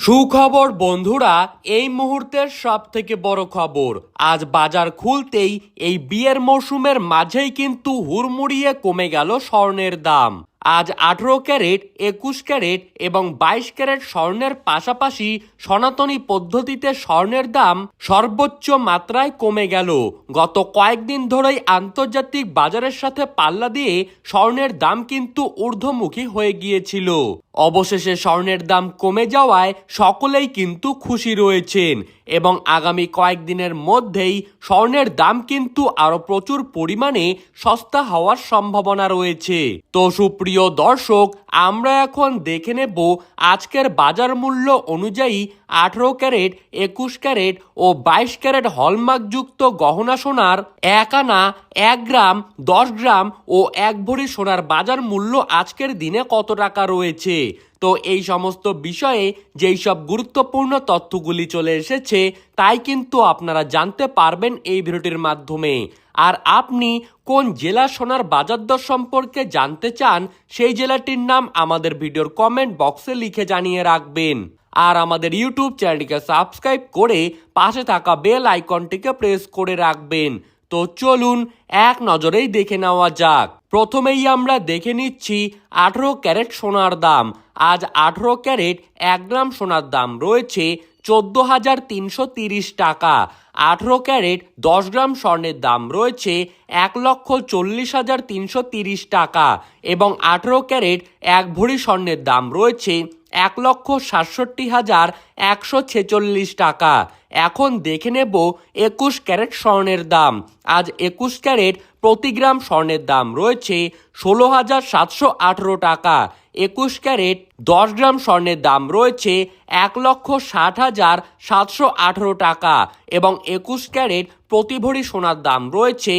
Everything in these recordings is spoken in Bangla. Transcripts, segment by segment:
সুখবর, বন্ধুরা, এই মুহূর্তের সব থেকে বড় খবর। আজ বাজার খুলতেই এই বিয়ের মরশুমের মাঝেই কিন্তু হুড়মুড়িয়ে কমে গেল স্বর্ণের দাম। আজ আঠেরো ক্যারেট, একুশ ক্যারেট এবং বাইশ ক্যারেট স্বর্ণের পাশাপাশি সনাতনী পদ্ধতিতে স্বর্ণের দাম সর্বোচ্চ মাত্রায় কমে গেল। গত কয়েকদিন ধরেই আন্তর্জাতিক বাজারের সাথে পাল্লা দিয়ে স্বর্ণের দাম কিন্তু ঊর্ধ্বমুখী হয়ে গিয়েছিল। অবশেষে স্বর্ণের দাম কমে যাওয়ায় সকলেই কিন্তু খুশি রয়েছেন এবং আগামী কয়েকদিনের মধ্যেই স্বর্ণের দাম কিন্তু আরও প্রচুর পরিমাণে সস্তা হওয়ার সম্ভাবনা রয়েছে। তো সুপ্রিয় দর্শক, আমরা এখন দেখে নেব আজকের বাজার মূল্য অনুযায়ী আঠেরো ক্যারেট, একুশ ক্যারেট ও বাইশ ক্যারেট হলমার্কযুক্ত গহনা সোনার এক আনা, এক গ্রাম, দশ গ্রাম ও এক ভরি সোনার বাজার মূল্য আজকের দিনে কত টাকা রয়েছে? তো এই সমস্ত বিষয়ে যেই সব গুরুত্বপূর্ণ তথ্যগুলি চলে এসেছে, তাই কিন্তু আপনারা জানতে পারবেন এই ভিডিওটির মাধ্যমে। আর আপনি কোন জেলা সোনার বাজার দর সম্পর্কে জানতে চান, সেই জেলাটির নাম আমাদের ভিডিওর কমেন্ট বক্সে লিখে জানিয়ে রাখবেন। আর আমাদের ইউটিউব চ্যানেলটিকে সাবস্ক্রাইব করে পাশে থাকা বেল আইকনটিকে প্রেস করে রাখবেন। তো চলুন, এক নজরেই দেখে নেওয়া যাক। প্রথমেই আমরা দেখে নিচ্ছি আঠেরো ক্যারেট সোনার দাম। আজ আঠেরো ক্যারেট এক গ্রাম সোনার দাম রয়েছে চোদ্দ হাজার তিনশো তিরিশ টাকা। আঠেরো ক্যারেট দশ গ্রাম স্বর্ণের দাম রয়েছে এক লক্ষ চল্লিশ হাজার তিনশো তিরিশ টাকা। এবং আঠেরো ক্যারেট এক ভরি স্বর্ণের দাম রয়েছে এক লক্ষ সাতষট্টি হাজার একশো ছেচল্লিশ টাকা। এখন দেখে নেব একুশ ক্যারেট স্বর্ণের দাম। আজ একুশ ক্যারেট প্রতি গ্রাম স্বর্ণের দাম রয়েছে ষোলো হাজার সাতশো আঠেরো টাকা। একুশ ক্যারেট, দশ গ্রাম স্বর্ণের দাম রয়েছে এক লক্ষ ষাট হাজার সাতশো আঠেরো টাকা এবং একুশ ক্যারেট প্রতি ভরি সোনার দাম রয়েছে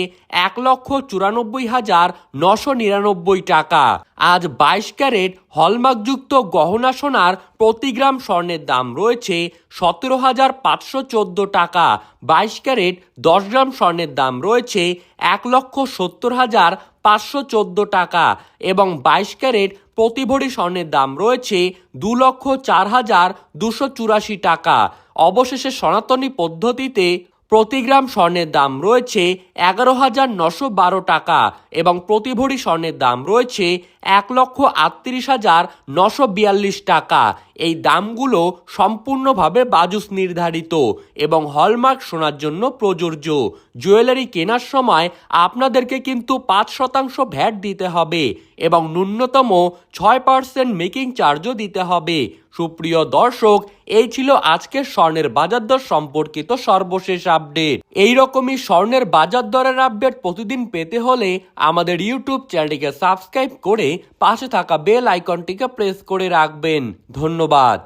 এক লক্ষ চুরানব্বই হাজার নশো নিরানব্বই টাকা। আজ বাইশ ক্যারেট হলমার্কযুক্ত গহনা সোনার প্রতি গ্রাম স্বর্ণের দাম রয়েছে সতেরো হাজার পাঁচশো চোদ্দ টাকা। বাইশ ক্যারেট দশ গ্রাম স্বর্ণের দাম রয়েছে এক লক্ষ সত্তর হাজার পাঁচশো চোদ্দ টাকা এবং বাইশ ক্যারেট প্রতি ভরি স্বর্ণের দাম রয়েছে দু লক্ষ চার হাজার দুশো চুরাশি টাকা। অবশেষে সনাতনী পদ্ধতিতে প্রতি গ্রাম স্বর্ণের দাম রয়েছে এগারো হাজার নশো বারো টাকা এবং প্রতি ভরি স্বর্ণের দাম রয়েছে এক লক্ষ আটত্রিশ হাজার নশো বিয়াল্লিশ টাকা। এই দামগুলো সম্পূর্ণভাবে বাজুস নির্ধারিত এবং হলমার্ক শোনার জন্য প্রযোজ্য। জুয়েলারি কেনার সময় আপনাদেরকে কিন্তু পাঁচ শতাংশ ভ্যাট দিতে হবে এবং ন্যূনতম ছয় পার্সেন্ট মেকিং চার্জও দিতে হবে। সুপ্রিয় দর্শক, এই ছিল আজকের স্বর্ণের বাজার দর সম্পর্কিত সর্বশেষ আপডেট। এই রকমই স্বর্ণের বাজার দরের আপডেট প্রতিদিন পেতে হলে আমাদের ইউটিউব চ্যানেলটিকে সাবস্ক্রাইব করে পাশে থাকা বেল আইকনটিকে প্রেস করে রাখবেন। ধন্যবাদ।